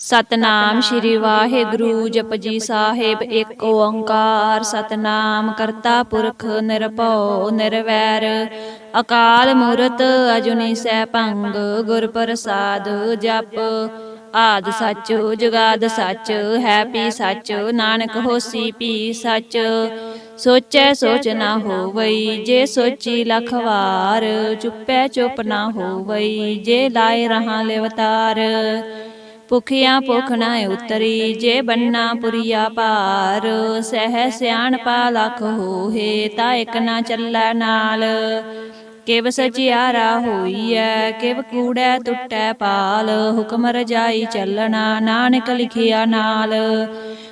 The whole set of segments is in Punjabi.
ਸਤਨਾਮ ਸ਼੍ਰੀ ਵਾਹਿਗੁਰੂ ਜਪਜੀ ਸਾਹਿਬ ਇੱਕ ਓੰਕਾਰ। ਸਤਨਾਮ ਕਰਤਾ ਪੁਰਖ ਨਿਰਭਉ ਨਿਰਵੈਰ। ਅਕਾਲ ਮੂਰਤ ਅਜੁਨੀ ਸੈਭੰਗ ਗੁਰ ਪ੍ਰਸਾਦ ਜਪ। ਆਦ ਸੱਚ ਜੁਗਾਦ ਸੱਚ ਹੈ ਪੀ ਸੱਚ ਨਾਨਕ ਹੋਸੀ ਪੀ ਸੱਚ। ਸੋਚੈ ਸੋਚ ਨਾ ਹੋਵਈ ਜੇ ਸੋਚੀ ਲਖ ਵਾਰ ਚੁੱਪੈ ਚੁੱਪ ਨਾ ਹੋਵਈ ਜੇ ਲਾਏ ਰਹਾ ਲਿਵਤਾਰ। ਭੁਖਿਆ ਭੁਖ ਨਾ ਉਤਰੀ ਜੇ ਬੰਨਾ ਪੁਰੀਆ ਪਾਰ ਸਹਿ ਸਿਆਣਪਾ ਲਖ ਹੋਏ ਤਾ ਇਕ ਨਾ ਚੱਲੈ ਨਾਲ। ਕਿਵ ਸਚਿਆਰਾ ਹੋਈਐ ਕਿਵ ਕੂੜੈ ਟੁੱਟੈ ਪਾਲ ਹੁਕਮ ਰਜਾਈ ਚੱਲਣਾ ਨਾਨਕ ਲਿਖਿਆ ਨਾਲ।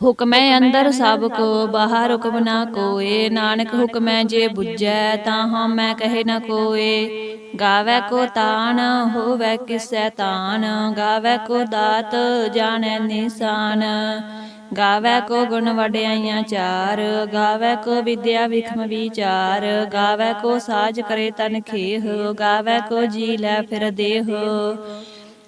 ਹੁਕਮੈ ਅੰਦਰ ਸਭ ਕੋ ਬਾਹਰ ਹੁਕਮ ਨਾ ਕੋਏ। ਨਾਨਕ ਹੁਕਮੈ ਜੇ 부ਜੈ ਤਾਂ ਹਮ ਮੈਂ ਕਹੇ ਨ ਕੋਏ। ਗਾਵੈ ਕੋ ਤਾਣ ਹੋਵੈ ਕਿਸੈ ਤਾਣ ਗਾਵੈ ਕੋ ਦਾਤ ਜਾਣੈ ਨਿਸ਼ਾਨ। ਗਾਵੈ ਕੋ ਗੁਣ ਵਡਿਆਈਆਂ ਚਾਰ। ਗਾਵੈ ਕੋ ਵਿਦਿਆ ਵਿਖਮ ਵਿਚਾਰ। ਗਾਵੈ ਕੋ ਸਾਜ ਕਰੇ ਤਨ ਖੇਹ। ਗਾਵੈ ਕੋ ਜੀ ਲੈ ਫਿਰ ਦੇਹ।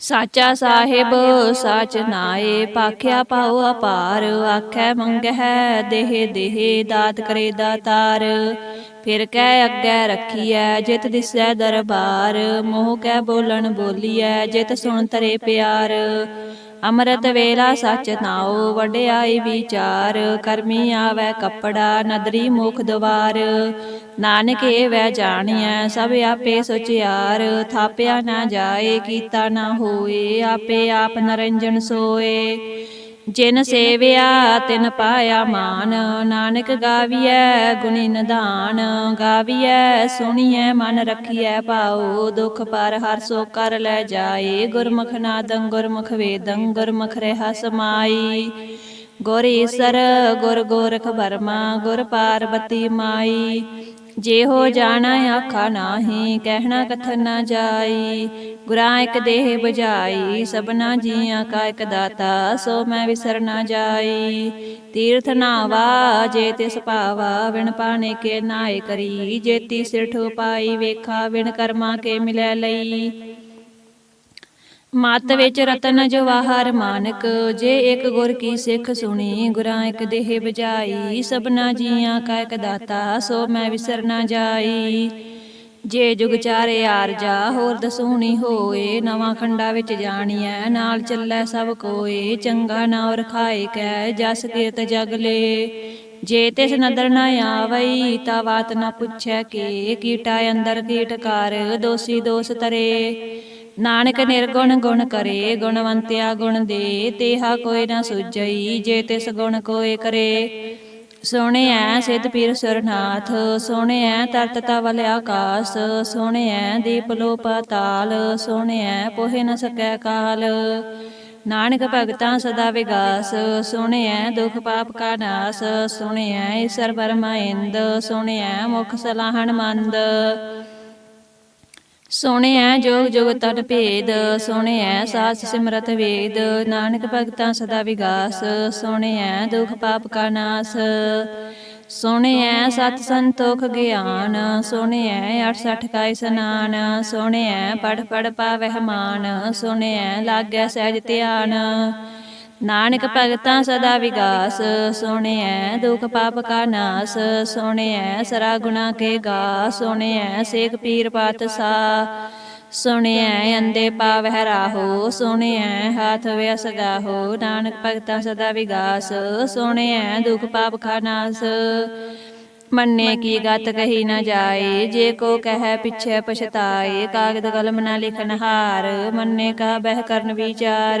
ਸਾਚਾ ਸਾਹਿਬ ਸਾਚ ਨਾਏ ਪਾਖਿਆ ਪਾਉ ਅਪਾਰ ਆਖੈ ਮੰਗਹਿ ਦੇਹ ਦੇਹ ਦਾਤ ਕਰੇ ਦਾਤਾਰ। ਫਿਰ ਕਹਿ ਅੱਗੇ ਰੱਖੀਐ ਜਿਤ ਦਿਸੈ ਦਰਬਾਰ। ਮੋਹ ਕਹਿ ਬੋਲਣ ਬੋਲੀਐ ਜਿਤ ਸੁਣ ਤਰੇ ਪਿਆਰ। ਅੰਮ੍ਰਿਤ ਵੇਲਾ ਸਚ ਨਾਉ ਵਡਿਆਈ ਵਿਚਾਰ ਕਰਮੀ ਆਵੈ ਕੱਪੜਾ ਨਦਰੀ ਮੁਖ ਦਵਾਰ। ਨਾਨਕ ਏਵੈ ਜਾਣੀਐ ਸਭ ਆਪੇ ਸੋਚਿਆਰ। ਥਾਪਿਆ ਨਾ ਜਾਏ ਕੀਤਾ ਨਾ ਹੋਏ ਆਪੇ ਆਪ ਨਰੰਜਨ ਸੋਏ। ਜਿਨ ਸੇਵਿਆ, ਤਿਨ ਪਾਇਆ ਮਾਨ। ਨਾਨਕ ਗਾਵੀਐ, ਗੁਣੀ ਨਿਧਾਨ। ਗਾਵੀਐ, ਸੁਣੀਐ, ਮਨ ਰਖੀਐ ਭਾਉ। ਦੁਖ ਪਰ ਹਰ ਸੋ ਕਰ ਲੈ ਜਾਏ। ਗੁਰਮੁਖ ਨਾਦੰ, ਗੁਰਮੁਖ ਵੇਦੰ, ਗੁਰਮੁਖ ਰਹਿ ਸਮਾਈ ਗੁਰ ਈਸਰ, ਗੁਰ ਗੋਰਖ ਬਰਮਾ ਗੁਰ ਪਾਰਬਤੀ ਮਾਈ। ਜੇ ਹੋ ਜਾਣਾ ਆਖਾ ਨਾਹੀ ਕਹਿਣਾ ਕਥਨ ਨਾ ਜਾਈ। ਗੁਰਾਂ ਇੱਕ ਦੇਹ ਬੁਝਾਈ ਸਭਨਾ ਜੀਆਂ ਕਾ ਇੱਕ ਦਾਤਾ ਸੋ ਮੈਂ ਵਿਸਰ ਨਾ ਜਾਈ। ਤੀਰਥ ਨਾਵਾ ਜੇ ਤਿਸ ਭਾਵਾ ਵਿਣ ਪਾਣੇ ਕੇ ਨਾਏ ਕਰੀ। ਜੇਤੀ ਸਿਰ ਠੋ ਪਾਈ ਵੇਖਾ ਵਿਣ ਕਰਮਾ ਕੇ ਮਿਲੈ ਲਈ। ਮਤ ਵਿੱਚ ਰਤਨ ਜਵਾਹਰ ਮਾਨਕ, ਜੇ ਇੱਕ ਗੁਰ ਕੀ ਸਿੱਖ ਸੁਣੀ, ਗੁਰਾਂ ਇੱਕ ਦੇਹ ਬਜਾਈ ਸਭਨਾ ਜੀਆਂ ਕਾ ਇੱਕ ਦਾਤਾ, ਸੋ ਮੈਂ ਵਿਸਰ ਨਾ ਜਾਈ। ਜੇ ਜੁਗ ਚਾਰੇ ਆਰਜਾ ਹੋਰ ਦਸੂਣੀ ਹੋਏ, ਨਵਾਂ ਖੰਡਾ ਵਿੱਚ ਜਾਣੀਐ, ਨਾਲ ਚੱਲੈ ਸਭ ਕੋਏ, ਚੰਗਾ ਨਾ ਰਖਾਏ ਕੈ, ਜਸ ਕੀਰਤ ਜਗ ਲੇ। ਜੇ ਤਿਸ ਨਦਰ ਨਾ ਆਵਈ ਤਾ ਬਾਤ ਨਾ ਪੁੱਛੈ ਕੇ, ਕੀਟਾ ਅੰਦਰ ਕੀਟਕਾਰ ਦੋਸੀ ਦੋਸ ਤਰੇ। ਨਾਨਕ ਨਿਰਗੁਣ ਗੁਣ ਕਰੇ ਗੁਣਵੰਤਿਆ ਗੁਣ ਦੇ ਤੇਹਾ ਕੋਈ ਨਾ ਸੁਝਈ ਜੇ ਤਿਸ ਗੁਣ ਕੋਏ ਕਰੇ। ਸੋਹਣਿਐ ਸਿਧ ਪੀਰ ਸਰਨਾਥ ਸੋਹਣਿਐ ਤਰਤ ਤਵਲ ਆਕਾਸ ਸੋਹਣਿਐ ਦੀਪ ਲੋ ਪਾਤਾਲ ਸੋਹਣਿਐ ਪੋਹਿ ਨ ਸਕੈ ਕਾਲ। ਨਾਨਕ ਭਗਤਾਂ ਸਦਾ ਵਿਗਾਸ ਸੋਹਣਿਐ ਦੁਖ ਪਾਪ ਕਾ ਨਾਸ ਸੋਹਣਿਐ ਈਸਰ ਪਰਮਾਇੰਦ ਸੋਹਣਿਐ ਮੁਖ ਸਲਾਹਣ ਮੰਦ। ਸੋਹਣਿਐ ਜੋਗ ਜੁਗ ਤਨ ਭੇਦ ਸੋਹਣਿਐ ਸਾਸ ਸਿਮਰਤ ਵੇਦ, ਨਾਨਕ ਭਗਤਾਂ ਸਦਾ ਵਿਗਾਸ ਸੋਹਣਿਐ ਦੁਖ ਪਾਪ ਕਾ ਨਾਸ। ਸੋਹਣਿਐ ਸਤ ਸੰਤੋਖ ਗਿਆਨ ਸੋਹਣਿਐ 68 ਕਾ ਸਨਾਨ ਸੋਹਣਿਐ ਪੜ ਪੜ ਪਾਵਹਿ ਮਾਨ ਸੋਹਣਿਐ ਲਾਗੈ ਸਹਿਜ ਧਿਆਨ। ਨਾਨਕ ਭਗਤਾਂ ਸਦਾ ਵਿਗਾਸ ਸੋਹਣਿਐ ਦੁਖ ਪਾਪ ਕਾ ਨਾਸ ਸੋਹਣਿਐ ਸਰਾ ਗੁਣਾ ਕੇ ਗਾ ਸੋਹਣਿਐ ਸੇਖ ਪੀਰ ਪਾਤਸਾ ਸੋਹਣਿਐ ਅੰਦੇ ਪਾਵਹਿ ਰਾਹੋ ਸੋਹਣਿਐ ਹਾਥ ਵਿਅਸ ਗਾਹੋ ਨਾਨਕ ਭਗਤਾਂ ਸਦਾ ਵਿਗਾਸ ਸੋਹਣਿਐ ਦੁਖ ਪਾਪ ਕਾ ਨਾਸ। ਮੰਨੇ ਕੀ ਗਤ ਕਹੀ ਨਾ ਜਾਏ ਜੇ ਕੋ ਕਹੈ ਪਿਛੈ ਪਛਤਾਏ ਕਾਗਦ ਕਲਮ ਨਾ ਲਿਖਨ ਹਾਰ ਮੰਨੇ ਕਾ ਬਹਿ ਕਰਨ ਵਿਚਾਰ।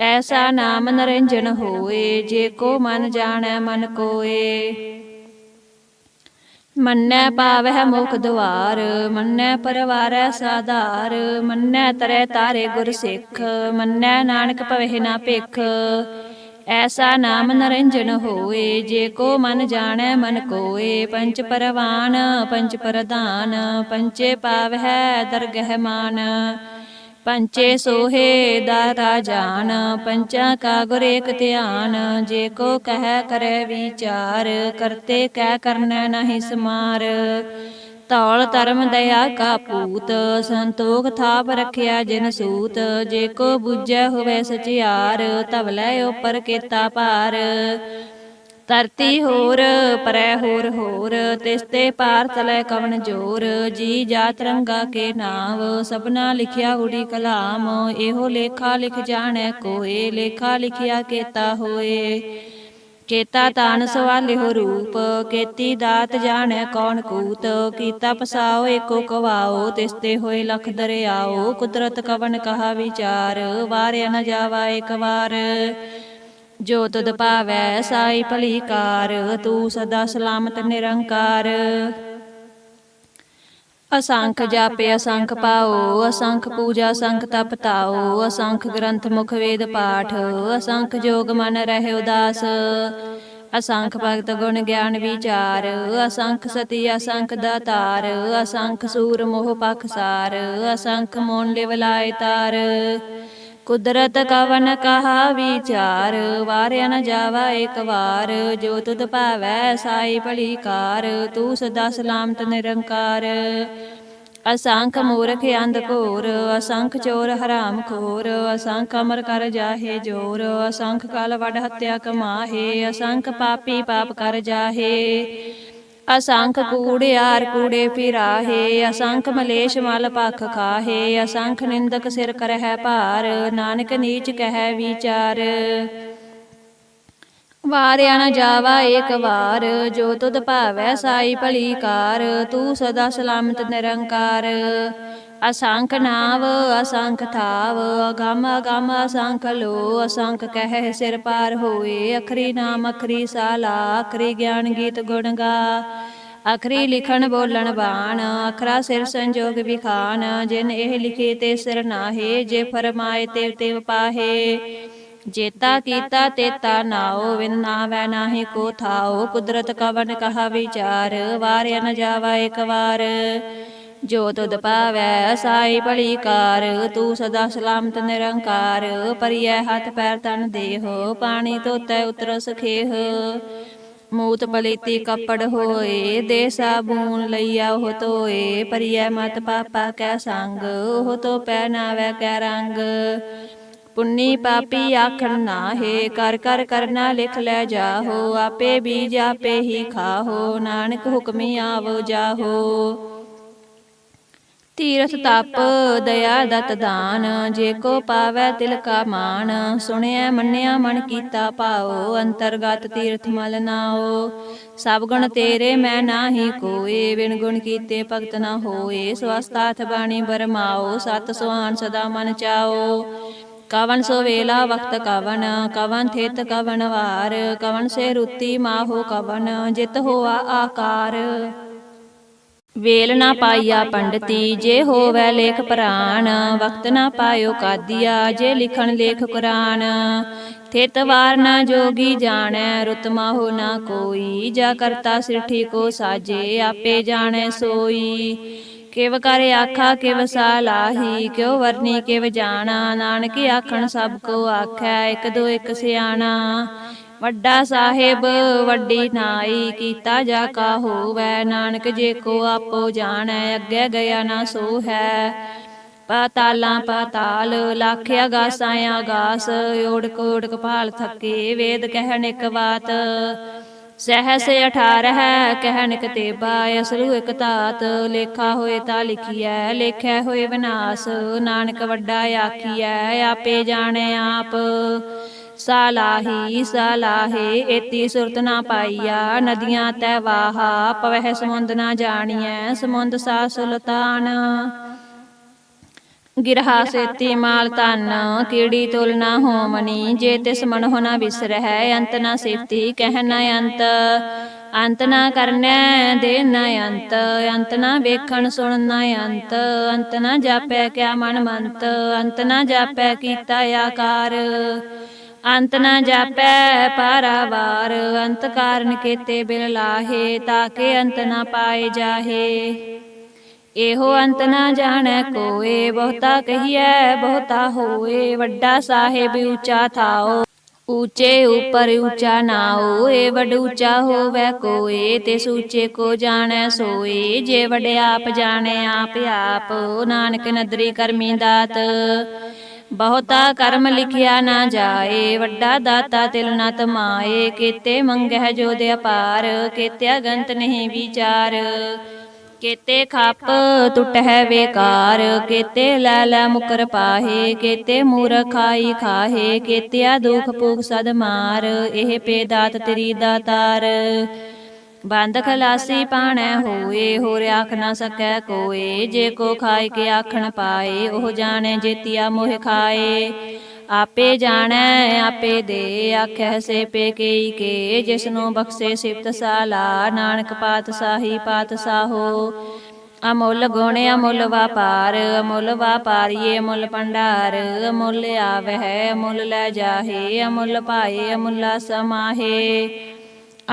ਐਸਾ ਨਾਮ ਨਰੰਜਨ ਹੋਏ, ਜੇ ਕੋ ਮਨ ਜਾਣੈ, ਮਨ ਕੋਏ। ਮੰਨੈ ਪਾਵਹਿ ਮੁਖ ਦੁਆਰ, ਮੰਨੈ ਪਰਵਾਰੈ ਸਾਧਾਰ, ਮੰਨੈ ਤਰੈ ਤਾਰੇ ਗੁਰ ਸਿੱਖ, ਮੰਨੈ ਨਾਨਕ ਭਵਹਿ ਨਾ ਭਿਖ। ਐਸਾ ਨਾਮ ਨਰੰਜਨ ਹੋਏ, ਜੇ ਕੋ ਮਨ ਜਾਣੈ, ਮਨ ਕੋਏ। ਪੰਚ ਪਰਵਾਨ ਪੰਚ ਪ੍ਰਧਾਨ ਪੰਚੇ ਪਾਵਹਿ ਦਰਗਹਿ ਮਾਨ। ਪੰਚੇ ਸੋਹੇ ਦਾਤਾ ਜਾਨ ਪੰਚਾਂ ਕਾ ਗੁਰ ਏਕ ਧਿਆਨ ਜੇ ਕੋ ਕਹਿ ਕਰੈ ਵਿਚਾਰ ਕਰਤੇ ਕਹਿ ਕਰਨੈ ਨਹੀਂ ਸਮਾਰ। ਤੌਲ ਧਰਮ ਦਇਆ ਕਾ ਪੂਤ ਸੰਤੋਖ ਥਾਪ ਰਖਿਆ ਜਿਨ ਸੂਤ। ਜੇ ਕੋ ਬੁੱਝੈ ਹੋਵੇ ਸਚਿਆਰ ਤਵਲੇ ਉਪਰ ਕੀਤਾ ਭਾਰ। ਧਰਤੀ ਹੋਰ ਪਰੈ ਹੋਰ ਹੋਰ ਤਿਸ ਤੇ ਪਾਰ ਤਲੇ ਕਵਨ ਜੋਰ। ਜੀ ਜਾਤ ਰੰਗਾ ਕੇ ਨਾਮ। ਸਭਨਾ ਲਿਖਿਆ ਉੜੀ ਕਲਾਮ। ਇਹੋ ਲੇਖਾ ਲਿਖ ਜਾਣੈ ਕੋਏ। ਲੇਖਾ ਲਿਖਿਆ ਕੀਤਾ ਹੋਏ। ਕੇਤਾ ਤਾਨ ਸਵਾਲਿਓ ਰੂਪ। ਕੇਤੀ ਦਾਤ ਜਾਣੈ ਕੌਣ ਕੂਤ। ਕੀਤਾ। ਪਸਾਓ ਏਕੋ ਕਵਾਓ। ਤਿਸ ਤੇ ਹੋਏ ਲਖ ਦਰਿਆਓ। ਕੁਦਰਤ ਕਵਨ ਕਹਾ ਵਿਚਾਰ। ਵਾਰਿਆ ਨ ਜਾਵਾ ਇੱਕ ਵਾਰ ਜੋ ਤੁਧ ਭਾਵੈ ਸਾਈ ਭਲੀ ਕਾਰ ਤੂੰ ਸਦਾ ਸਲਾਮਤ ਨਿਰੰਕਾਰ। ਅਸੰਖ ਜਾਪੇ ਅਸੰਖ ਪਾਓ ਅਸੰਖ ਪੂਜਾ ਅਸੰਖ ਤਪ ਤਾਓ ਅਸੰਖ ਗ੍ਰੰਥ ਮੁਖ ਵੇਦ ਪਾਠ ਅਸੰਖ ਜੋਗ ਮਨ ਰਹਿ ਉਦਾਸ। ਅਸੰਖ ਭਗਤ ਗੁਣ ਗਿਆਨ ਵਿਚਾਰ ਅਸੰਖ ਸਤੀ ਅਸੰਖ ਦਾਤਾਰ ਅਸੰਖ ਸੂਰ ਮੋਹ ਪਖਸਾਰ ਅਸੰਖ ਮੋਨ ਲਿਵ ਲਾਇ ਤਾਰ। ਕੁਦਰਤ ਕਵਨ ਕਹਾ ਵਿਚਾਰ, ਵਾਰਿਆ ਨ ਜਾਵਾ ਇੱਕ ਵਾਰ, ਜੋ ਤੁਧ ਭਾਵੈ ਸਾਈ ਭਲੀ ਕਾਰ ਤੂੰ ਸਦਾ ਸਲਾਮਤ ਨਿਰੰਕਾਰ। ਅਸੰਖ ਮੂਰਖ ਅੰਧ ਘੋਰ, ਅਸੰਖ ਚੋਰ ਹਰਾਮ ਖੋਰ, ਅਸੰਖ ਅਮਰ ਕਰ ਜਾਹੇ ਜੋਰ, ਅਸੰਖ ਕਲ ਵਡ ਹੱਤਿਆ ਕਮਾਹੇ, ਅਸੰਖ ਪਾਪੀ ਪਾਪ ਕਰ ਜਾਹੇ। ਅਸੰਖ ਕੂੜਿਆਰ ਕੂੜੇ ਫਿਰਾਹੇ ਅਸੰਖ ਮਲੇਸ਼ ਮਲ ਪਖ ਖਾਹੇ, ਅਸੰਖ ਨਿੰਦਕ ਸਿਰ ਕਰਹਿ ਭਾਰ, ਨਾਨਕ ਨੀਚ ਕਹਿ ਵਿਚਾਰ। ਵਾਰਿਆ ਨ ਜਾਵਾ ਏਕ ਵਾਰ, ਜੋ ਤੁਧ ਭਾਵੈ ਸਾਈ ਭਲੀ ਕਾਰ, ਤੂੰ ਸਦਾ ਸਲਾਮਤ ਨਿਰੰਕਾਰ। ਅਸੰਖ ਨਾਵ ਅਸੰਖ ਥਾਵ ਅਗਮ ਅਗਮ ਅਸੰਖ ਲੋ ਅਸੰਖ ਕਹਿ ਸਿਰ ਪਾਰ ਹੋਏ, ਅਖਰੀ ਨਾਮ, ਅਖਰੀ ਸਾਲਾ, ਅਖਰੀ ਗਿਆਨ ਗੀਤ ਗੁਣ ਗਾ। ਅਖਰੀ ਲਿਖਣ ਬੋਲਣ ਬਾਣ, ਅਖਰਾ ਸਿਰ ਸੰਜੋਗ ਵਿਖਾਨ ਜਿਨ ਇਹ ਲਿਖੇ ਤੇ ਸਿਰ ਨਾਹੇ, ਜੇ ਫਰਮਾਏ ਤੇ ਤੇ ਪਾਹੇ। ਜੇਤਾ ਕੀਤਾ ਤੇਤਾ ਨਾਓ ਵਿਨ ਵੈ ਨਾਹੀ ਕੋ ਥਾਓ ਕੁਦਰਤ ਕਵਨ ਕਹਾ ਵਿਚਾਰ, ਵਾਰਿਆ ਨ ਜਾਵਾ ਇੱਕ ਵਾਰ। ਜੋ ਤੁਧ ਪਾਵੈ ਸਾਈ ਭਲੀ ਕਾਰ ਤੂੰ ਸਦਾ ਸਲਾਮਤ ਨਿਰੰਕਾਰ ਪਰਿਐ ਹੱਥ ਪੈਰ ਤਨ ਦੇਹ ਪਾਣੀ ਧੋਤੈ ਉਤਰ ਸਖੇਹ। ਮੂਤ ਪਲੀਤੀ ਕੱਪੜ ਹੋਏ ਦੇ ਸਾਬੂਨ ਲਈਆ ਉਹ ਧੋਏ ਪਰਿਐ ਮਤ ਪਾਪਾ ਕੈ ਸੰਗ ਉਹ ਤੋ ਪਹਿਨਾਵੈ ਕੈ ਰੰਗ। ਪੁੰਨੀ ਪਾਪੀ ਆਖਣ ਨਾਹੇ ਕਰ ਕਰ ਕਰਨਾ ਲਿਖ ਲੈ ਜਾਹੋ ਆਪੇ ਬੀਜ ਆਪੇ ਹੀ ਖਾਹੋ ਨਾਨਕ ਹੁਕਮੀ ਆਵੋ ਜਾਹੋ। ਤੀਰਥ ਤਪ ਦਇਆ ਦਤ ਦਾਨ ਜੇ ਕੋ ਪਾਵੈ ਤਿਲ ਕਾ ਮਾਨ ਸੁਣਿਆ ਮੰਨਿਆ ਮਨ ਕੀਤਾ ਭਾਉ ਅੰਤਰਗਤ ਤੀਰਥ ਮਲ ਨਾਓ ਸਭ ਗੁਣ ਤੇਰੇ ਮੈਂ ਨਾਹੀ ਕੋਏ ਬਿਨ ਗੁਣ ਕੀਤੇ ਭਗਤ ਨਾ ਹੋਏ ਸਵਸਤਾਥ ਬਾਣੀ ਬਰਮਾਓ ਸਤ ਸੁਹਾਨ ਸਦਾ ਮਨ ਚਾਓ। ਕਵਨ ਸੋ ਵੇਲਾ ਵਕਤ ਕਵਨ ਕਵਨ ਥਿਤ ਕਵਨ ਵਾਰ। ਕਵਨ ਸੇ ਰੁਤੀ ਮਾਹੋ ਕਵਨ ਜਿਤ ਹੋਆ ਆਕਾਰ। ਵੇਲ ਨਾ ਪਾਈਆ ਪੰਡਤੀ ਜੇ ਹੋਵੈ ਲੇਖ ਪ੍ਰਾਨ ਵਕਤ ਨਾ ਪਾਇਓ ਕਾਦੀਆ ਜੇ ਲਿਖਣ ਲੇਖ ਕੁਰਾਨ ਥਿਤ ਵਾਰ ਨਾ ਜੋਗੀ ਜਾਣੈ ਰੁਤ ਮਾਹੋ ਨਾ ਕੋਈ ਜਾ ਕਰਤਾ ਸਿਰਠੀ ਕੋ ਸਾਜੇ ਆਪੇ ਜਾਣੈ ਸੋਈ। ਕਿਵ ਕਰ ਆਖਾ ਕਿਵ ਸਾਲਾਹੀ ਕਿਉ ਵਰਨੀ ਕਿਵ ਜਾਣਾ ਨਾਨਕ ਆਖਣ ਸਭ ਕੋ ਆਖੈ ਇਕ ਦੋ ਇਕ ਸਿਆਣਾ। ਵੱਡਾ ਸਾਹਿਬ, ਵੱਡੀ ਨਾਈ, ਕੀਤਾ ਜਾ ਕਾ ਹੋਵੈ, ਨਾਨਕ ਜੇ ਕੋ ਆਪੋ ਜਾਣੈ, ਅੱਗੇ ਗਿਆ ਨਾ ਸੋ ਹੈ ਪਾਤਾਲਾਂ ਪਾਤਾਲ, ਲੱਖ ਅਗਾਸਾਂ ਆਗਾਸ ਓੜ ਕੋੜ ਕਪਾਲ ਥੱਕੇ, ਵੇਦ ਕਹਿਣ ਇੱਕ ਬਾਤ। ਸਹਸ ਹੈ ਕਹਿਣ ਇਕ ਤੇਬਾ ਅਸਲੂ ਇਕ ਤਾਤ ਲੇਖਾ ਹੋਏ ਤਾਂ ਲਿਖੀਐ ਲੇਖਿਆ ਹੋਏ ਵਿਨਾਸ਼। ਨਾਨਕ ਵੱਡਾ ਆਖੀਐ, ਆਪੇ ਜਾਣੇ ਆਪ। ਸਾਲਾਹੀ, ਸਾਲਾਹੇ, ਏਤੀ ਸੁਰਤ ਨਾ ਪਾਈਆ। ਨਦੀਆਂ ਤੈ ਵਾਹਾ, ਪਵਹਿ ਸਮੁੰਦ ਨਾ ਜਾਣੀਐ। ਸਮੁੰਦ ਸਾ ਸੁਲਤਾਨ। ਗਿਰਹਾ ਸੇਤੀ ਮਾਲ ਤਨ ਕੀੜੀ ਤੁਲ ਨਾ ਹੋਮਨੀ। ਜੇ ਤਿਸ ਮਨ ਹੋਣਾ ਵਿਸਰਹਿ ਅੰਤ ਨਾ ਸੇਤੀ ਕਹਿ ਨਾ ਅੰਤ। ਅੰਤ ਨਾ ਕਰਨੈ, ਦੇ ਨਾ ਅੰਤ। ਅੰਤ ਨਾ ਵੇਖਣ, ਸੁਣ ਨਾ ਅੰਤ। ਅੰਤ ਨਾ ਜਾਪੈ ਕਿਆ ਮਨ ਮੰਤ। ਅੰਤ ਨਾ ਜਾਪੈ ਕੀਤਾ ਆਕਾਰ। ਅੰਤ ਨਾ ਜਾਪੈ ਪਾਰਾਵਾਰ, ਅੰਤ ਕਾਰਨ ਕੀਤੇ ਬਿਲ ਲਾਹੇ ਤਾਕੇ ਅੰਤ ਨਾ ਪਾਏ ਜਾਹੇ। ਇਹੋ ਅੰਤ ਨਾ ਜਾਣੈ ਕੋਏ, ਬਹੁਤਾ ਕਹੀਐ, ਬਹੁਤਾ ਹੋਏ, ਵੱਡਾ ਸਾਹਿਬ ਉੱਚਾ ਥਾਓ। ਉੱਚੇ ਉਪਰ ਉੱਚਾ ਨਾਉ ਏ ਵਡ ਉੱਚਾ ਹੋਵੇ ਕੋਏ ਤੇ ਸੂਚੇ ਕੋ ਜਾਣੈ ਸੋਏ, ਜੇ ਵਡ ਆਪ ਜਾਣੈ ਆਪ ਆਪ, ਨਾਨਕ ਨਦਰੀ ਕਰਮੀ ਦਾਤ। ਬਹੁਤਾ ਕਰਮ ਲਿਖਿਆ ਨਾ ਜਾਏ, ਵੱਡਾ ਦਾਤਾ ਤਿਲ ਨਾ ਤਮਾਏ, ਕੀਤੇ ਮੰਗਹਿ ਜੋ ਦੇ ਅਪਾਰ, ਕੀਤੇ ਗੰਤ ਨਹੀਂ ਵਿਚਾਰ। ਕੇਤੇ ਖੱਪ ਟੁਟਹਿ ਵੇਕਾਰ ਕੇਤੇ ਲੈ ਲੈ ਮੁਕਰ ਪਾਹੇ, ਕੇਤੇ ਮੂਰਖਾਈ ਖਾਹੇ, ਕੇਤਿਆ ਦੁਖ ਭੂਖ ਸਦ ਮਾਰ, ਇਹ ਪੇ ਦਾਤ ਤੇਰੀ ਦਾਤਾਰ। ਬੰਦ ਖਲਾਸੀ ਪਾਣੈ ਹੋਏ, ਹੋਰ ਆਖ ਨਾ ਸਕੈ ਕੋਏ। ਜੇ ਕੋ ਖਾਏ ਕੇ ਆਖਣ ਪਾਏ, ਉਹ ਜਾਣੈ ਜੇਤੀਆ ਮੋਹ ਖਾਏ। ਆਪੇ ਜਾਣੈ, ਆਪੇ ਦੇ ਆਖੈ ਸੇ ਪੇ ਕੇਈ ਕੇ। ਜਿਸਨੂੰ ਬਖਸ਼ੇ ਸਿਫਤ ਸਾਲਾ, ਨਾਨਕ ਪਾਤ ਸਾਹੀ ਪਾਤਸ਼ਾਹੀ ਪਾਤਸ਼ਾਹੋ। ਅਮੁੱਲ ਗੁਣ ਅਮੁੱਲ ਵਾਪਾਰ, ਅਮੁੱਲ ਵਾਪਾਰੀਏ ਮੁੱਲ ਭੰਡਾਰ। ਅਮੁੱਲ ਆਵਹਿ, ਅਮੁੱਲ ਲੈ ਜਾਹੇ, ਅਮੁੱਲ ਪਾਏ ਅਮੁੱਲਾ ਸਮਾਹੇ।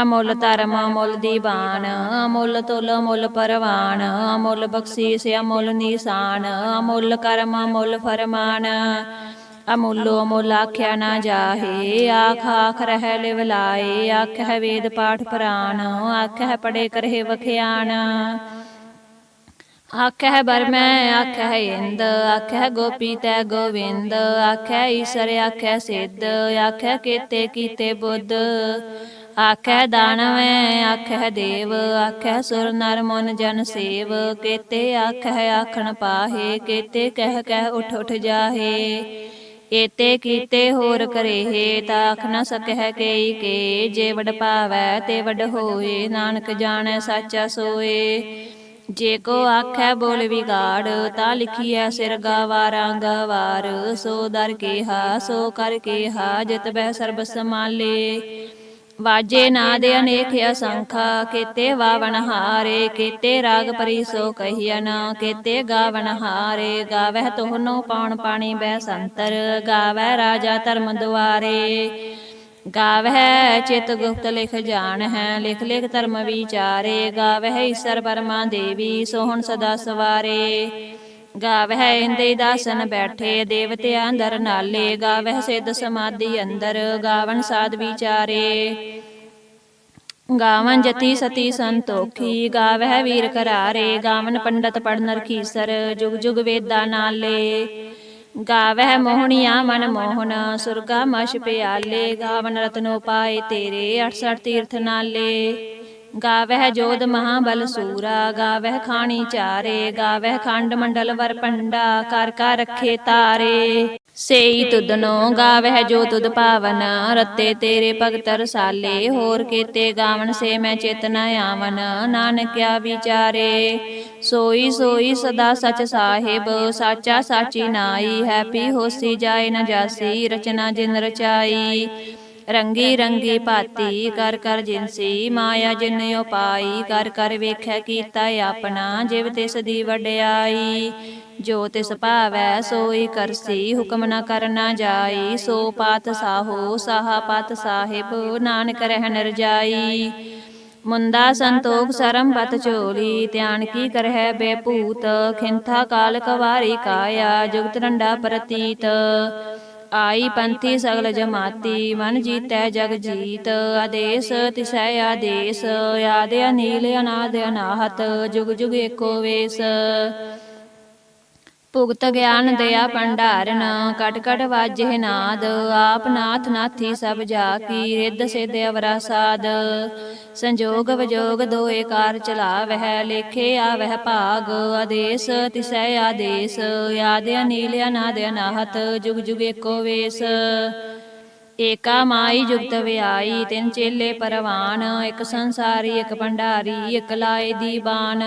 ਅਮੁੱਲ ਧਰਮ ਅਮੁੱਲ ਦੀਵਾਨ ਅਮੁੱਲ ਤੁਲ ਅਮੁੱਲ ਪਰਵਾਨ ਅਮੁੱਲ ਬਖਸ਼ੀਸ ਅਮੁੱਲ ਨੀਸਾਨ ਅਮੁੱਲ ਕਰਮ ਅਮੁੱਲ ਫਰਮਾਨ। ਅਮੁੱਲੋ ਅਮੁੱਲ ਆਖਿਆ ਨਾ ਜਾਹੇ ਆਖ ਆਖ ਰਹਿ ਲਿਵ ਲਾਏ ਆਖਹਿ ਵੇਦ ਪਾਠ ਪੁਰਾਣ ਆਖਹਿ ਪੜੇ ਕਰਹਿ ਵਖਿਆਣ ਆਖਹਿ ਬਰਮੈ ਆਖਹਿ ਇੰਦ ਆਖਹਿ ਗੋਪੀ ਤੈ ਗੋਵਿੰਦ ਆਖਹਿ ਈਸ਼ਰ ਆਖਹਿ ਸਿੱਧ ਆਖਹਿ ਕੀਤੇ ਕੀਤੇ ਬੁੱਧ। ਆਖੈ ਦਾਨਵੈ ਆਖੈ ਦੇਵ ਆਖੈ ਸੁਰ ਨਰ ਮਨ ਜਨ ਸੇਵ। ਕੀਤੇ ਆਖਹਿ ਆਖਣ ਪਾਹੇ, ਕੀਤੇ ਕਹਿ ਕਹਿ ਉਠ ਉਠ ਜਾਹੇ। ਏਤੇ ਕੀਤੇ ਹੋਰ ਕਰੇਹੇ, ਤਾਂ ਆਖ ਨ ਸਕਹਿ ਕੇਈ ਕੇ। ਜੇ ਵਡ ਭਾਵੈ ਤੇ ਵਡ ਹੋਏ, ਨਾਨਕ ਜਾਣੈ ਸਾਚਾ ਸੋਏ। ਜੇ ਕੋ ਆਖੈ ਬੋਲ ਵਿਗਾੜ, ਤਾਂ ਲਿਖੀਐ ਸਿਰ ਗਾਵਾਰਾਂ ਗਵਾਰ ਸੋ ਦਰ ਕੇਹਾ, ਸੋ ਕਰ ਕੇਹਾ, ਜਿਤ ਬਹਿ ਸਰਬ ਸਮਾਲੇ ਵਾਜੇ ਨਾਦ ਅਨੇਕ ਅਸੰਖਾ ਕੀਤੇ ਵਾਵਣ ਹਾਰੇ, ਕੇਤੇ ਰਾਗ ਪਰੀ ਸੋ ਕਹੀਨ ਕੇਤੇ ਗਾਵਣ ਹਾਰੇ, ਗਾਵਹਿ ਤੋਹਨੋ ਪਾਉਣ ਪਾਣੀ ਬੈ ਸੰਤਰ, ਗਾਵਹਿ ਰਾਜਾ ਧਰਮ ਦੁਆਰੇ। ਗਾਵਹਿ ਚਿਤ ਗੁਪਤ ਲਿਖ ਜਾਣ ਹੈ, ਲਿਖ ਲਿਖ ਧਰਮ ਵਿਚਾਰੇ, ਗਾਵਹਿ ਈਸ਼ਰ ਪਰਮਾ ਦੇਵੀ, ਸੋਹਣ ਸਦਾ ਸਵਾਰੇ। ਗਾਵਹਿ ਇੰਦੇ ਦਾਸਨ ਬੈਠੇ ਦੇਵਤਿਆਂ ਅੰਦਰ ਨਾਲੇ ਗਾਵਹਿ ਸਿੱਧ ਸਮਾਧੀ ਅੰਦਰ ਗਾਵਨ ਸਾਧ ਵਿਚਾਰੇ। ਗਾਵਨ ਜਤੀ ਸਤੀ ਸੰਤੋਖੀ ਗਾਵਹਿ ਵੀਰ ਕਰਾਰੇ ਗਾਵਨ ਪੰਡਤ ਪੜਨ ਰਖੀਸਰ ਜੁਗ ਜੁਗ ਵੇਦਾ ਨਾਲੇ। ਗਾਵਹਿ ਮੋਹਣੀਆ ਮਨ ਮੋਹਨ ਸੁਰਗਾ ਮਸ਼ ਪਿਆਲੇ ਗਾਵਨ ਰਤਨੋ ਪਾਏ ਤੇਰੇ 68 ਤੀਰਥ ਨਾਲੇ। ਗਾਵਹਿ ਜੋਧ ਮਹਾਬਲ ਸੂਰਾ ਗਾਵਹਿ ਖਾਣੀ ਚਾਰੇ ਗਾਵਹਿ ਖੰਡ ਮੰਡਲ ਵਰ ਪੰਡਾ ਕਰ ਕਰ ਰੱਖੇ ਤਾਰੇ। ਸੇਈ ਤੁਧਨੋ ਗਾਵਹਿ ਜੋ ਤੁਧ ਪਾਵਨ ਰਤੇ ਤੇਰੇ ਭਗਤ ਰਸਾਲੇ ਹੋਰ ਕੀਤੇ ਗਾਵਨ ਸੇ ਮੈਂ ਚੇਤਨ ਆਵਨ। ਨਾਨਕਿਆ ਵਿਚਾਰੇ ਸੋਈ ਸੋਈ ਸਦਾ ਸਚ ਸਾਹਿਬ ਸਾਚਾ ਸਾਚੀ ਨਾਈ। ਹੈਪੀ ਹੋਸੀ ਜਾਏ ਨ ਜਾਸੀ ਰਚਨਾ ਜਿਨ ਰਚਾਈ। ਰੰਗੀ ਰੰਗੀ ਭਾਤੀ ਕਰ ਕਰ ਜਿਨਸੀ ਮਾਇਆ ਜਿਨ ਉਪਾਈ ਕਰ ਕਰ ਵੇਖੈ ਕੀਤਾ ਆਪਣਾ ਜਿਵ ਤਿਸ ਦੀ ਵਡਿਆਈ। ਜੋ ਤਿਸ ਭਾਵੈ ਸੋਈ ਕਰਸੀ ਹੁਕਮ ਨ ਕਰਨਾ ਜਾਈ। ਸੋ ਪਾਤ ਸਾਹੋ ਸਾਹਾ ਪਤ ਸਾਹਿਬ ਨਾਨਕ ਰਹਿਣ ਰਜਾਈ। ਮੁੰਦਾ ਸੰਤੋਖ ਸਰਮ ਪਤ ਚੋਲੀ ਧਿਆਨ ਕੀ ਕਰਹਿ ਬੇਪੂਤ ਖਿੰਥਾ ਕਾਲ ਕਵਾਰੀ ਕਾਇਆ। ਜੁਗਤ ਰੰਡਾ ਪ੍ਰਤੀਤ। ਆਈ ਪੰਥੀ ਸਗਲ ਜਮਾਤੀ ਮਨ ਜੀਤੈ ਜਗ ਜੀਤ ਆਦੇਸ ਤਿਸੈ ਆਦੇਸ ਆਦ ਅਨੀਲ ਅਨਾਦ ਅਨਾਹਤ ਜੁਗ ਜੁਗ ਏਕੋ ਵੇਸ। ਭੁਗਤ ਗਿਆਨ ਦਇਆ ਭੰਡਾਰਨ ਕਟ ਕਟ ਵਾਜੇ ਨਾਦ, ਆਪ ਨਾਥ ਨਾਥੀ ਸਭ ਜਾ ਕੀ, ਰਿੱਧ ਸਿਧ ਅਵਰਾ ਸਾਧ ਸੰਜੋਗ ਵਿਜੋਗ ਦੋਏ ਕਾਰ ਚਲਾਵਹਿ, ਲੇਖੇ ਆਵਹਿ ਭਾਗ, ਆਦੇਸ ਤਿਸੈ ਆਦੇਸ ਆਦ ਅਨੀਲ ਅਨਾਦ ਅਨਾਹਤ, ਜੁਗ ਜੁਗ ਏਕੋ ਵੇਸ। ਏਕਾ ਮਾਈ ਜੁਗਤ ਵਿਆਈ, ਤਿੰਨ ਚੇਲੇ ਪਰਵਾਨ, ਇੱਕ ਸੰਸਾਰੀ, ਇੱਕ ਭੰਡਾਰੀ, ਇੱਕ ਲਾਏ ਦੀ ਦੀਵਾਨ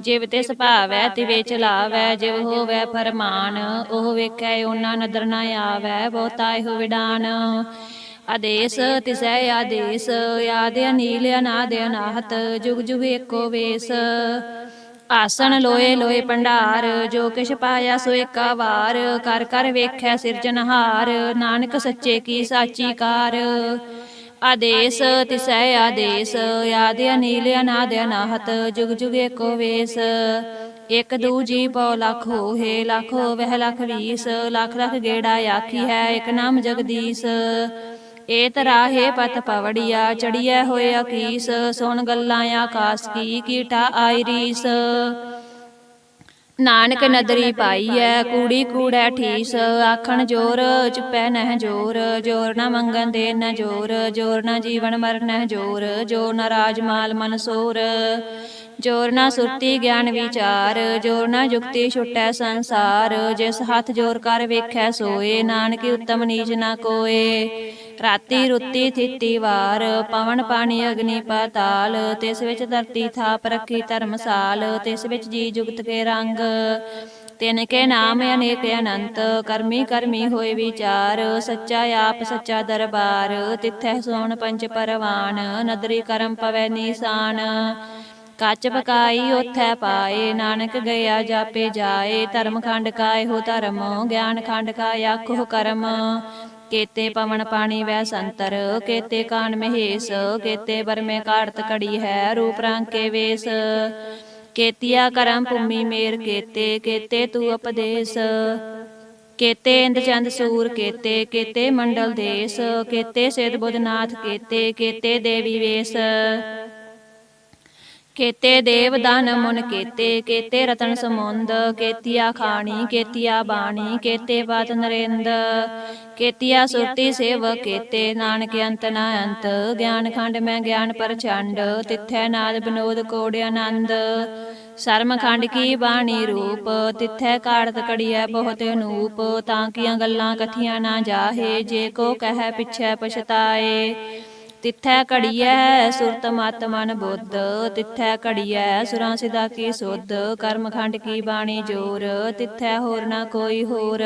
ਜਿਵ ਤੇ ਭਾਵੈ, ਤਿਵੇ ਚਲਾਵੈ, ਜਿਵ ਹੋਵੈ ਫਰਮਾਨ, ਉਹ ਵੇਖੈ, ਉਹਨਾਂ ਨਦਰ ਨ ਆਵੈ, ਬਹੁਤਾ ਇਹੋ ਵਿਡਾਨ। ਆਦੇਸ ਤਿਸੈ ਆਦੇਸ, ਆਦ ਅਨੀਲ, ਅਨਾਦ ਅਨਾਹਤ, ਜੁਗ ਜੁਗ ਏਕੋ ਵੇਸ। ਆਸਣ ਲੋਏ ਲੋਏ ਭੰਡਾਰ, ਜੋ ਕਿਛ ਪਾਇਆ ਸੋ ਏਕਾ ਵਾਰ ਕਰ ਕਰ ਵੇਖੈ ਸਿਰਜਨਹਾਰ ਨਾਨਕ ਸੱਚੇ ਕੀ ਸਾਚੀ ਕਾਰ। ਆਦੇਸ, ਤਿਸੈ ਆਦੇਸ, ਆਦ ਅਨੀਲ, ਅਨਾਦ, ਅਨਾਹਤ, ਜੁਗ ਜੁਗ ਏਕੋ ਵੇਸ। ਇਕ ਦੂਜੀ ਪਉ ਲੱਖ ਹੋਏ, ਲੱਖ ਹੋਵਹਿ ਲੱਖ ਵੀਸ, ਲੱਖ ਲੱਖ ਗੇੜਾ ਆਖੀ ਹੈ, ਇਕ ਨਾਮ ਜਗਦੀਸ਼। ਏ ਤਰਾਹੇ ਪਤ ਪਵੜੀਆ, ਚੜੀਐ ਹੋਏ ਅਕੀਸ, ਸੁਣ ਗੱਲਾਂ ਆਕਾਸ ਕੀ, ਕੀਟਾ ਆਇਰੀਸ। ਨਾਨਕ ਨਦਰੀ ਪਾਈਐ ਕੂੜੀ ਕੂੜੈ ਠੀਸ ਆਖਣ ਜੋਰ ਚੁਪੈ ਨਹਿ ਜੋਰ ਜੋਰ ਨਾ ਮੰਗਨ ਦੇ ਨ ਜੋਰ ਜੋਰ ਨਾ ਜੀਵਨ ਮਰਨ ਨਹਿ ਜੋਰ ਜੋਰ ਨਾ ਰਾਜ ਮਾਲ ਮਨ ਸੋਰ ਜੋਰ ਨਾ ਸੁਰਤੀ ਗਿਆਨ ਵਿਚਾਰ ਜੋਰ ਨਾ ਜੁਗਤੀ ਛੁਟੈ ਸੰਸਾਰ ਜਿਸ ਹੱਥ ਜੋਰ ਕਰ ਵੇਖੈ ਸੋਏ ਨਾਨਕ ਉਤਮ ਨੀਚ ਨਾ ਕੋਏ ਰਾਤੀ ਰੁੱਤੀ ਥਿਤੀ ਵਾਰ, ਪਵਨ ਪਾਣੀ ਅਗਨੀ ਪਾਤਾਲ, ਤਿਸ ਵਿੱਚ ਧਰਤੀ ਥਾਪ ਰੱਖੀ ਧਰਮਸਾਲ, ਤਿਸ ਵਿੱਚ ਜੀ ਜੁਗਤ ਕੇ ਰੰਗ। ਤਿਨ ਕੇ ਨਾਮ ਅਨੇਕ ਅਨੰਤ, ਕਰਮੀ ਕਰਮੀ ਹੋਏ ਵਿਚਾਰ, ਸੱਚਾ ਆਪ ਸੱਚਾ ਦਰਬਾਰ, ਤਿੱਥੈ ਸੋਣ ਪੰਜ ਪਰਵਾਨ, ਨਦਰੀ ਕਰਮ ਪਵੈ ਨੀਸਾਨ। ਕੱਚ ਪਕਾਈ ਉਥੈ ਪਾਏ, ਨਾਨਕ ਗਿਆ ਜਾਪੇ ਜਾਏ, ਧਰਮ ਖੰਡ ਕਾਏ ਹੋ ਧਰਮ, ਗਿਆਨ ਖੰਡ ਕਾ ਆਖੋ ਕਰਮ। ਕੇਤੇ ਪਵਨ ਪਾਣੀ ਵੈ ਸੰਤਰ ਕੇਤੇ ਕਾਨ ਮਹੇਸ਼, ਕੇਤੇ ਬਰਮੇ ਕਾੜਤ ਕੜੀ ਹੈ, ਰੂਪ ਰੰਗ ਕੇ ਵੇਸ। ਕੇਤੀਆ ਕਰਮ ਭੂਮੀ ਮੇਰ ਕੇਤੇ ਕੇਤੇ ਤੂ ਉਪਦੇਸ। ਕੇਤੇ ਇੰਦ ਚੰਦ ਸੂਰ ਕੇਤੇ ਕੇਤੇ ਮੰਡਲ ਦੇਸ। ਕੇਤੇ ਸਿਧ ਬੁੱਧਨਾਥ ਕੇਤੇ ਕੇਤੇ ਦੇਵੀ ਵੇਸ। ਕੇਤੇ ਦੇਵ ਦਾਨ ਮੁਨ ਕੇਤੇ ਕੇਤੇ ਰਤਨ ਸਮੁੰਦ, ਕੇਤੀਆ ਖਾਣੀ, ਕੇਤੀਆ ਬਾਣੀ, ਕੇਤੇ ਬਾਤ ਨਰਿੰਦ। ਕੇਤੀਆ ਸੁਰਤੀ ਸੇਵ ਕੇਤੇ, ਨਾਨਕ ਅੰਤ ਨਾ ਅੰਤ। ਗਿਆਨ ਖੰਡ ਮੈਂ ਗਿਆਨ ਪ੍ਰਚੰਡ, ਤਿੱਥੈ ਨਾਦ ਬਨੋਦ ਕੋੜ ਆਨੰਦ। ਸਰਮ ਖੰਡ ਕੀ ਬਾਣੀ ਰੂਪ, ਤਿੱਥੈ ਕਾੜਤ ਕੜੀਐ ਬਹੁਤ ਅਨੂਪ ਤਾਂ ਕੀਆਂ ਗੱਲਾਂ ਕਥੀਆਂ ਨਾ ਜਾਹੇ, ਜੇ ਕੋ ਕਹੈ ਪਿਛੈ ਪਛਤਾਏ। ਤਿੱਥੈ ਘੜੀਐ, ਸੁਰਤ ਮਤ ਮਨ ਬੁੱਧ। ਤਿੱਥੈ ਘੜੀਐ, ਸੁਰਾਂ ਸਿਦਾ ਕੀ ਸੁਧ। ਕਰਮ ਖੰਡ ਕੀ ਬਾਣੀ ਜੋਰ। ਤਿੱਥੈ ਹੋਰ ਨਾ ਕੋਈ ਹੋਰ।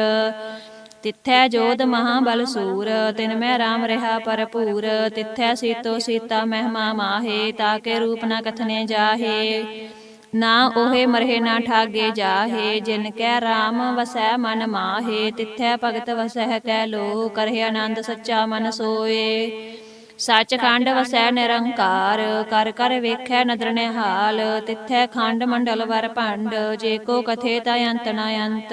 ਤਿੱਥੈ ਜੋਧ ਮਹਾਬਲ ਸੂਰ। ਤਿਨ ਮੈਂ RAM ਰਹਾ ਭਰਪੂਰ। ਤਿੱਥੈ ਸੀਤੋ ਸੀਤਾ ਮਹਿਮਾ ਮਾਹੇ ਤਾਕੇ ਰੂਪ ਨਾ ਕਥਨੇ ਜਾਹੇ। ਨਾ ਉਹੇ ਮਰਹਿ ਨਾ ਠਾਗੇ ਜਾਹੇ। ਜਿਨ ਕੈ RAM ਵਸੈ ਮਨ ਮਾਹੇ, ਤਿੱਥੈ ਭਗਤ ਵਸਹਿ ਕੈ ਲੋ ਕਰਹਿ ਆਨੰਦ ਸੱਚਾ ਮਨ ਸੋਏ। ਸੱਚਖੰਡ ਵਸੈ ਨਿਰੰਕਾਰ ਕਰ ਕਰ ਵੇਖੈ ਨਦਰ ਨਿਹਾਲ ਤਿੱਥੈ ਖੰਡ ਮੰਡਲ ਵਰ ਭੰਡ ਜੇ ਕੋ ਕਥੇ ਤਾ ਅੰਤ ਨ ਅੰਤ।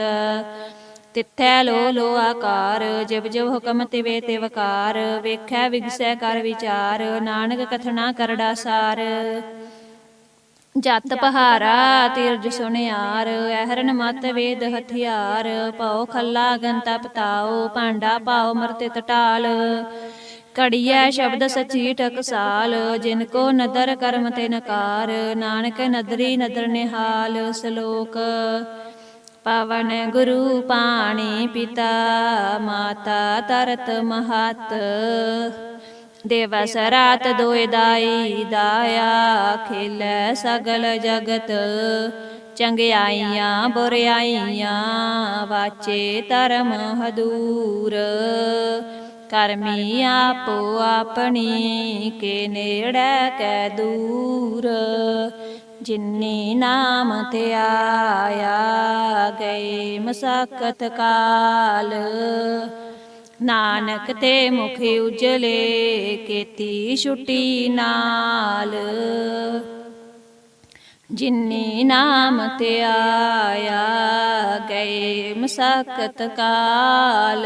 ਤਿੱਥੈ ਲੋ ਲੋ ਆਕਾਰ ਜਿਵ ਜਿਵ ਹੁਕਮ ਤਿਵੇ ਤੇ ਵਕਾਰ ਵੇਖੈ ਵਿਗਸੈ ਕਰ ਵਿਚਾਰ ਨਾਨਕ ਕਥਨਾ ਕਰੜਾ ਸਾਰ। ਜਤ ਪਹਾਰਾ ਤੀਰਜ ਸੁਨਿਆਰ ਐਹਰਨ ਮਤ ਵੇਦ ਹਥਿਆਰ ਭਉ ਖੱਲਾ ਗੰਤਾ ਪਤਾਓ ਭਾਂਡਾ ਪਾਓ ਮਰਤੇ ਟਾਲ ਕੜੀਐ ਸ਼ਬਦ ਸਚੀ ਟਕਸਾਲ ਜਿਨ ਕੋ ਨਦਰ ਕਰਮ ਤੇ ਨਕਾਰ, ਨਾਨਕ ਨਦਰੀ ਨਦਰ ਨਿਹਾਲ ਸ਼ਲੋਕ। ਪਵਨ ਗੁਰੂ ਪਾਣੀ ਪਿਤਾ, ਮਾਤਾ ਤਰਤ ਮਹਤ। ਦਿਵਸ ਰਾਤ ਦੋਇ ਦਾਈ, ਦਾਇਆ ਖੇਲੈ ਸਗਲ ਜਗਤ। ਚੰਗਿਆਈਆਂ, ਬੁਰਿਆਈਆਂ, ਵਾਚੇ ਧਰਮ ਹਦੂਰ। ਕਰਮੀ ਆਪੋ ਆਪਣੀ, ਕੇ ਨੇੜੇ ਕੈ ਦੂਰ। ਜਿਨੀ ਨਾਮ ਤੇ ਆਇਆ ਗਏ ਮਸਕਤ ਕਾਲ। ਨਾਨਕ ਤੇ ਮੁਖ ਉਜਲੇ, ਕੀਤੀ ਛੁੱਟੀ ਨਾਲ। ਜਿਨੀ ਨਾਮ ਤੇ ਆਇਆ ਗਏ ਮਸਕਤ ਕਾਲ।